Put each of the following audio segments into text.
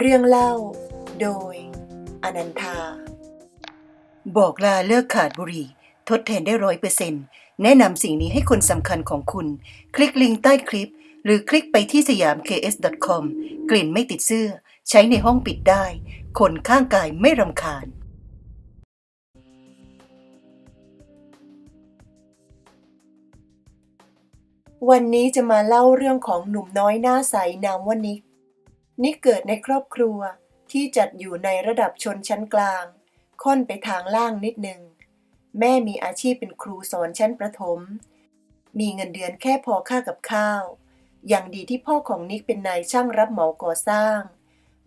เรื่องเล่า โดย อนันทา บอกลาเลิกขาดบุหรี่ ทดแทนได้ร้อยเปอร์เซ็นต์แนะนำสิ่งนี้ให้คนสำคัญของคุณ คลิกลิงก์ใต้คลิป หรือคลิกไปที่สยาม ks.com กลิ่นไม่ติดเสื้อ ใช้ในห้องปิดได้ คนข้างกายไม่รำคาญวันนี้จะมาเล่าเรื่องของหนุ่มน้อยหน้าใสนามว่านิก นิกเกิดในครอบครัวที่จัดอยู่ในระดับชนชั้นกลาง ค่อนไปทางล่างนิดหนึ่ง แม่มีอาชีพเป็นครูสอนชั้นประถม มีเงินเดือนแค่พอค่ากับข้าว อย่างดีที่พ่อของนิกเป็นนายช่างรับเหมาก่อสร้าง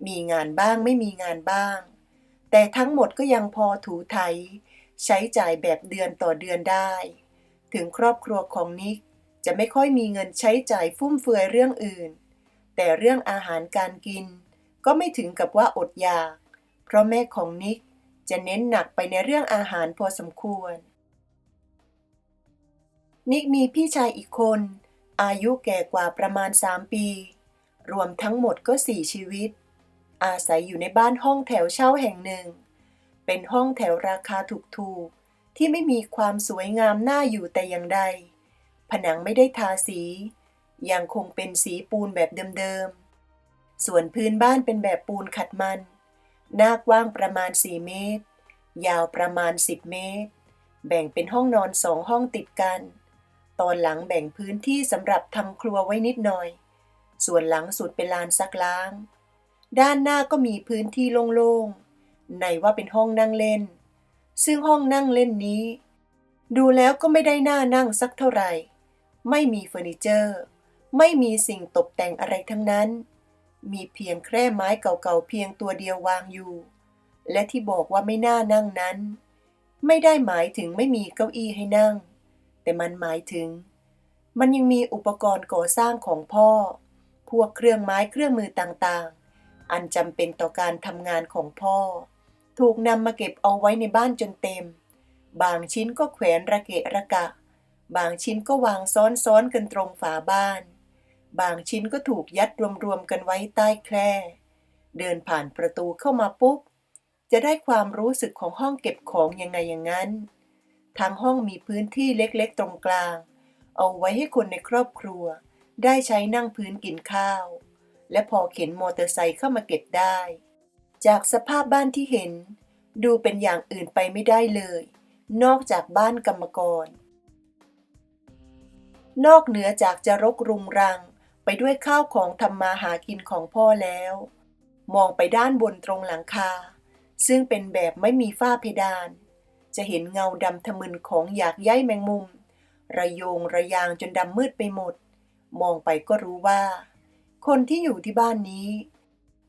มีงานบ้างไม่มีงานบ้าง แต่ทั้งหมดก็ยังพอถูไถ ใช้จ่ายแบบเดือนต่อเดือนได้ ถึงครอบครัวของนิกจะไม่ค่อยมีเงินใช้จ่ายฟุ่มเฟือยเรื่องอื่น แต่เรื่องอาหารการกิน ก็ไม่ถึงกับว่าอดอยาก เพราะแม่ของนิกจะเน้นหนักไปในเรื่องอาหารพอสมควร นิกมีพี่ชายอีกคน อายุแก่กว่าประมาณ 3 ปี รวมทั้งหมดก็ 4 ชีวิต อาศัยอยู่ในบ้านห้องแถวเช่าแห่งหนึ่ง เป็นห้องแถวราคาถูกๆ ที่ไม่มีความสวยงามน่าอยู่แต่อย่างใด ผนังไม่ได้ทาสี ยังคงเป็นสีปูนแบบเดิมๆ ส่วนพื้นบ้านเป็นแบบปูนขัดมัน หน้ากว้างประมาณ 4 เมตร ยาวประมาณ 10 เมตร แบ่งเป็นห้องนอนสองห้องติดกัน ตอนหลังแบ่งพื้นที่สำหรับทำครัวไว้นิดหน่อย ส่วนหลังสุดเป็นลานซักล้าง ด้านหน้าก็มีพื้นที่โล่งๆ ในว่าเป็นห้องนั่งเล่น ซึ่งห้องนั่งเล่นนี้ ดูแล้วก็ไม่ได้น่านั่งสักเท่าไหร่ ไม่มีเฟอร์นิเจอร์ ไม่มีสิ่งตกแต่งอะไรทั้งนั้น มีเพียงแคร่ไม้เก่าๆเพียงตัวเดียววางอยู่ และที่บอกว่าไม่น่านั่งนั้น ไม่ได้หมายถึงไม่มีเก้าอี้ให้นั่ง แต่มันหมายถึง มันยังมีอุปกรณ์ก่อสร้างของพ่อ พวกเครื่องไม้เครื่องมือต่างๆ อันจำเป็นต่อการทำงานของพ่อ ถูกนำมาเก็บเอาไว้ในบ้านจนเต็ม บางชิ้นก็แขวนระเกะระกะ บางชิ้นก็วางซ้อนๆกันตรงฝาบ้าน บางชิ้นก็ถูกยัดรวมๆกันไว้ใต้แคร่เดินผ่านประตูเข้ามาปุ๊บ จะได้ความรู้สึกของห้องเก็บของยังไงอย่างนั้น ทางห้องมีพื้นที่เล็กๆตรงกลาง เอาไว้ให้คนในครอบครัว ได้ใช้นั่งพื้นกินข้าว และพอเข็นมอเตอร์ไซค์เข้ามาเก็บได้ จากสภาพบ้านที่เห็น ดูเป็นอย่างอื่นไปไม่ได้เลย นอกจากบ้านกรรมกร นอกเหนือจากจะรกรุงรัง ไปด้วยข้าวของทำมาหากินของพ่อแล้ว มองไปด้านบนตรงหลังคา ซึ่งเป็นแบบไม่มีฝ้าเพดาน จะเห็นเงาดำทะมึนของหยากใยแมงมุม ระโยงระยางจนดำมืดไปหมด มองไปก็รู้ว่า คนที่อยู่ที่บ้านนี้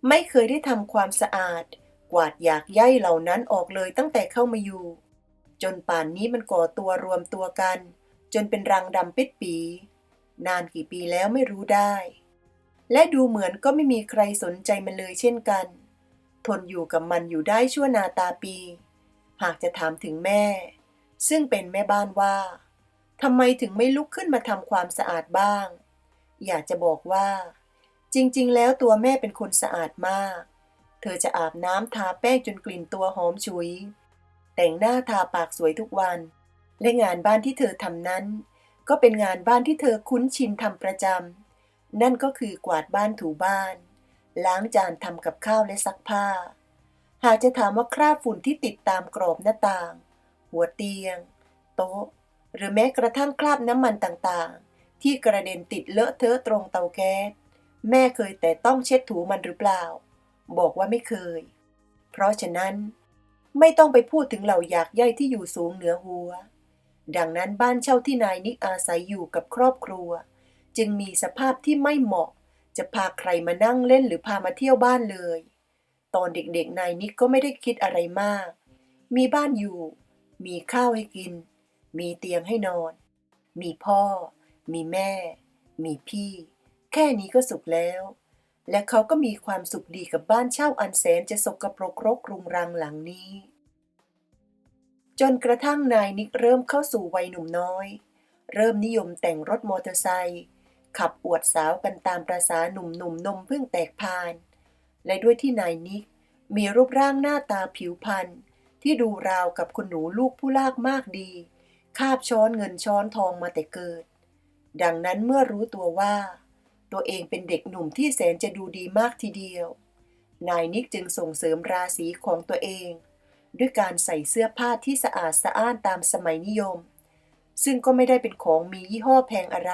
ไม่เคยได้ทำความสะอาด กวาดหยากใยเหล่านั้นออกเลยตั้งแต่เข้ามาอยู่ จนป่านนี้มันก่อตัวรวมตัวกัน จนเป็นรังดำปิดปี นานกี่ปีแล้วไม่รู้ได้ และดูเหมือนก็ไม่มีใครสนใจมันเลยเช่นกัน ทนอยู่กับมันอยู่ได้ชั่วนาตาปี หากจะถามถึงแม่ ซึ่งเป็นแม่บ้านว่าทำไมถึงไม่ลุกขึ้นมาทำความสะอาดบ้าง อยากจะบอกว่า จริง ๆ แล้วตัวแม่เป็นคนสะอาดมาก เธอจะอาบน้ำทาแป้งจนกลิ่นตัวหอมฉุย แต่งหน้าทาปากสวยทุกวัน และงานบ้านที่เธอทำนั้น ก็เป็นงานบ้านที่เธอคุ้นชินทำประจำ นั่นก็คือกวาดบ้านถูบ้าน ล้างจานทำกับข้าวและซักผ้า หากจะถามว่าคราบฝุ่นที่ติดตามกรอบหน้าต่าง หัวเตียง โต๊ะ หรือแม้กระทั่งคราบน้ำมันต่างๆ ที่กระเด็นติดเลอะเทอะตรงเตาแก๊สแม่เคยแต่ต้องเช็ดถูมันหรือเปล่า บอกว่าไม่เคย เพราะฉะนั้น ไม่ต้องไปพูดถึงเหล่าอยากใยที่อยู่สูงเหนือหัว ดังนั้นบ้านเช่าที่นายนิกอาศัยอยู่กับครอบครัว จึงมีสภาพที่ไม่เหมาะ จะพาใครมานั่งเล่นหรือพามาเที่ยวบ้านเลย ตอนเด็กๆนายนิกก็ไม่ได้คิดอะไรมาก มีบ้านอยู่ มีข้าวให้กิน มีเตียงให้นอน มีพ่อ มีแม่ มีพี่ แค่นี้ก็สุขแล้ว และเขาก็มีความสุขดีกับบ้านเช่าอันแสนจะสกปรกรกรุงรังหลังนี้ จนกระทั่งนายนิกเริ่มเข้าสู่วัยหนุ่มน้อย เริ่มนิยมแต่งรถมอเตอร์ไซค์ขับอวดสาวกันตามประษาหนุ่มๆนนมเพิ่งแตกพาน และด้วยที่นายนิกมีรูปร่างหน้าตาผิวพรรณที่ดูราวกับคุณหนูลูกผู้ลากมากดี คาบช้อนเงินช้อนทองมาแต่เกิด ดังนั้นเมื่อรู้ตัวว่า ตัวเองเป็นเด็กหนุ่มที่แสนจะดูดีมากทีเดียว นายนิกจึงส่งเสริมราศีของตัวเอง ด้วยการใส่เสื้อผ้าที่สะอาดสะอ้านตามสมัยนิยม ซึ่งก็ไม่ได้เป็นของมียี่ห้อแพงอะไร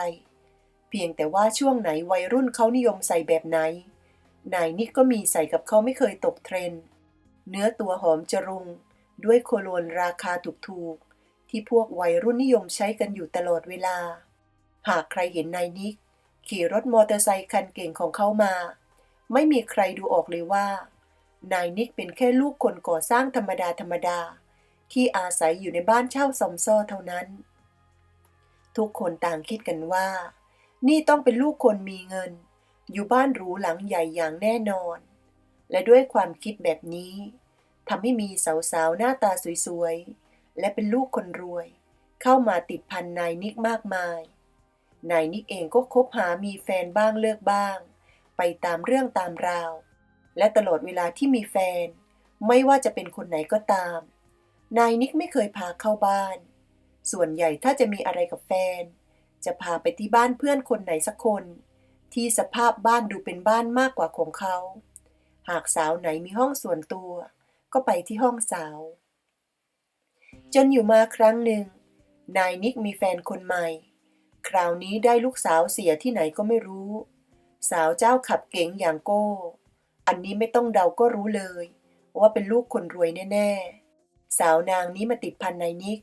เพียงแต่ว่าช่วงไหนวัยรุ่นเขานิยมใส่แบบไหน นายนิกก็มีใส่กับเขาไม่เคยตกเทรนด์เนื้อตัวหอมจรุง ด้วยโคโลนราคาถูกๆ ที่พวกวัยรุ่นนิยมใช้กันอยู่ตลอดเวลา หากใครเห็นนายนิก ขี่รถมอเตอร์ไซคันเก่งของเขามา ไม่มีใครดูออกเลยว่า นายนิกเป็นแค่ลูกคนก่อสร้างธรรมดาธรรมดา ที่อาศัยอยู่ในบ้านเช่าซอมซ่อเท่านั้น ทุกคนต่างคิดกันว่า นี่ต้องเป็นลูกคนมีเงิน อยู่บ้านหรูหลังใหญ่อย่างแน่นอน และด้วยความคิดแบบนี้ทำให้มีสาวๆหน้าตาสวยๆ และเป็นลูกคนรวย เข้ามาติดพันนายนิกมากมาย นายนิกเองก็คบหามีแฟนบ้างเลิกบ้าง ไปตามเรื่องตามราว และตลอดเวลาที่มีแฟน ไม่ว่าจะเป็นคนไหนก็ตาม นายนิกไม่เคยพาเข้าบ้าน ส่วนใหญ่ถ้าจะมีอะไรกับแฟน จะพาไปที่บ้านเพื่อนคนไหนสักคน ที่สภาพบ้านดูเป็นบ้านมากกว่าของเขา หากสาวไหนมีห้องส่วนตัว ก็ไปที่ห้องสาว จนอยู่มาครั้งหนึ่ง นายนิกมีแฟนคนใหม่ คราวนี้ได้ลูกสาวเสียที่ไหนก็ไม่รู้ สาวเจ้าขับเก๋งอย่างโก้ อันนี้ไม่ต้องเดาก็รู้เลย ว่าเป็นลูกคนรวยแน่ ๆ สาวนางนี้มาติดพันนายนิก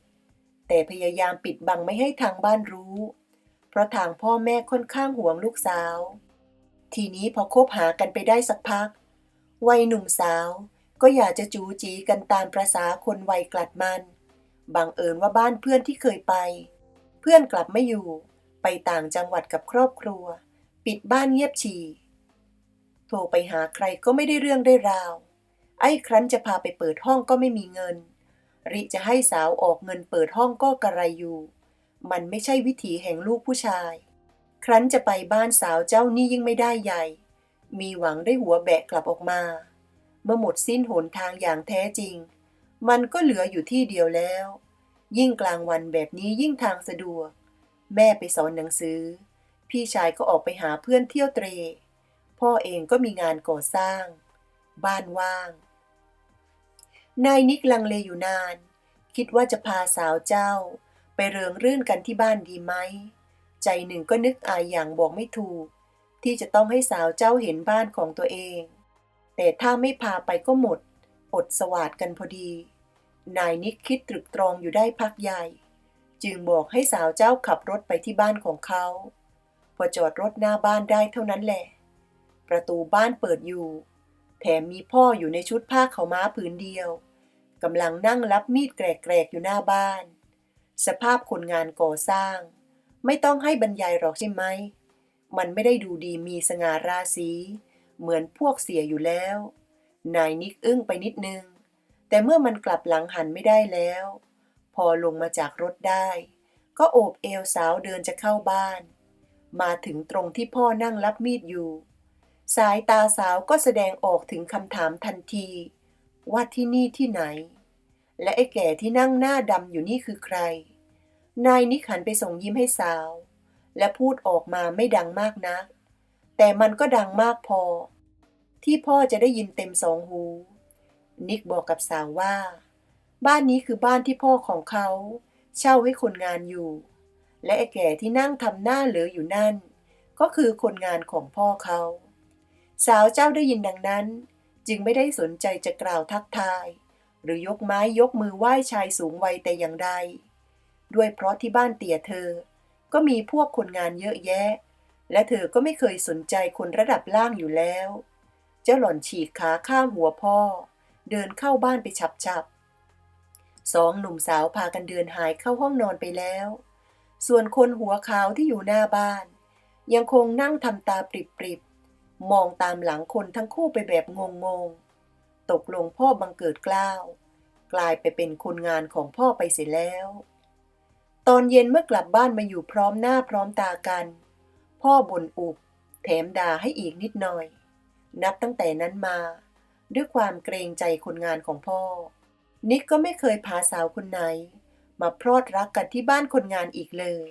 แต่พยายามปิดบังไม่ให้ทางบ้านรู้ เพราะทางพ่อแม่ค่อนข้างห่วงลูกสาว ทีนี้พอคบหากันไปได้สักพัก วัยหนุ่มสาวก็อยากจะจูจีกันตามประษาคนวัยกลัดมัน บังเอิญว่าบ้านเพื่อนที่เคยไป เพื่อนกลับไม่อยู่ ไปต่างจังหวัดกับครอบครัว ปิดบ้านเงียบฉี่ โทรไปหาใครก็ไม่ได้เรื่องได้ราว ไอ้ครั้นจะพาไปเปิดห้องก็ไม่มีเงิน ริจะให้สาวออกเงินเปิดห้องก็กระไรอยู่ มันไม่ใช่วิถีแห่งลูกผู้ชาย ครั้นจะไปบ้านสาวเจ้านี่ยิ่งไม่ได้ใหญ่ มีหวังได้หัวแบะกลับออกมา เมื่อหมดสิ้นหนทางอย่างแท้จริง มันก็เหลืออยู่ที่เดียวแล้ว ยิ่งกลางวันแบบนี้ยิ่งทางสะดวก แม่ไปสอนหนังสือ พี่ชายก็ออกไปหาเพื่อนเที่ยวเตร พ่อเองก็มีงานก่อสร้าง บ้านว่าง นายนิกลังเลอยู่นาน คิดว่าจะพาสาวเจ้า ไปเริงรื่นกันที่บ้านดีไหม ใจหนึ่งก็นึกอายอย่างบอกไม่ถูก ที่จะต้องให้สาวเจ้าเห็นบ้านของตัวเอง แต่ถ้าไม่พาไปก็หมด อดสวาดกันพอดี นายนิกคิดตรึกตรองอยู่ได้พักใหญ่ จึงบอกให้สาวเจ้าขับรถไปที่บ้านของเขาพอจอดรถหน้าบ้านได้เท่านั้นแหละ ประตูบ้านเปิดอยู่ แถมมีพ่ออยู่ในชุดผ้าขาวม้าผืนเดียวกำลังนั่งรับมีดแกรกๆอยู่หน้าบ้าน สภาพคนงานก่อสร้าง ไม่ต้องให้บรรยายหรอกใช่ไหม มันไม่ได้ดูดีมีสง่าราศีเหมือนพวกเสียอยู่แล้ว นายนิกอึ้งไปนิดนึง แต่เมื่อมันกลับหลังหันไม่ได้แล้ว พอลงมาจากรถได้ ก็โอบเอวสาวเดินจะเข้าบ้าน มาถึงตรงที่พ่อนั่งรับมีดอยู่ สายตาสาวก็แสดงออกถึงคำถามทันที ว่าที่นี่ที่ไหน และไอ้แก่ที่นั่งหน้าดำอยู่นี่คือใคร นายนิกหันไปส่งยิ้มให้สาว และพูดออกมาไม่ดังมากนัก แต่มันก็ดังมากพอ ที่พ่อจะได้ยินเต็มสองหู นิกบอกกับสาวว่า บ้านนี้คือบ้านที่พ่อของเขา เช่าให้คนงานอยู่ และไอ้แก่ที่นั่งทำหน้าเหลืออยู่นั่น ก็คือคนงานของพ่อเขา สาวเจ้าได้ยินดังนั้น จึงไม่ได้สนใจจะกล่าวทักทาย หรือยกไม้ยกมือไหว้ชายสูงวัยแต่อย่างใดด้วยเพราะที่บ้านเตี่ยเธอ ก็มีพวกคนงานเยอะแยะ และเธอก็ไม่เคยสนใจคนระดับล่างอยู่แล้ว เจ้าหล่อนฉีกขาข้ามหัวพ่อ เดินเข้าบ้านไปฉับๆสองหนุ่มสาวพากันเดินหายเข้าห้องนอนไปแล้ว ส่วนคนหัวขาวที่อยู่หน้าบ้าน ยังคงนั่งทำตาปริบๆ มองตามหลังคนทั้งคู่ไปแบบงงๆ ตกลงพ่อบังเกิดกล้าว กลายไปเป็นคนงานของพ่อไปเสียแล้ว ตอนเย็นเมื่อกลับบ้านมาอยู่พร้อมหน้าพร้อมตากัน พ่อบ่นอุบ แถมด่าให้อีกนิดหน่อย นับตั้งแต่นั้นมา ด้วยความเกรงใจคนงานของพ่อ นิกก็ไม่เคยพาสาวคนไหน มาพรอดรักกันที่บ้านคนงานอีกเลย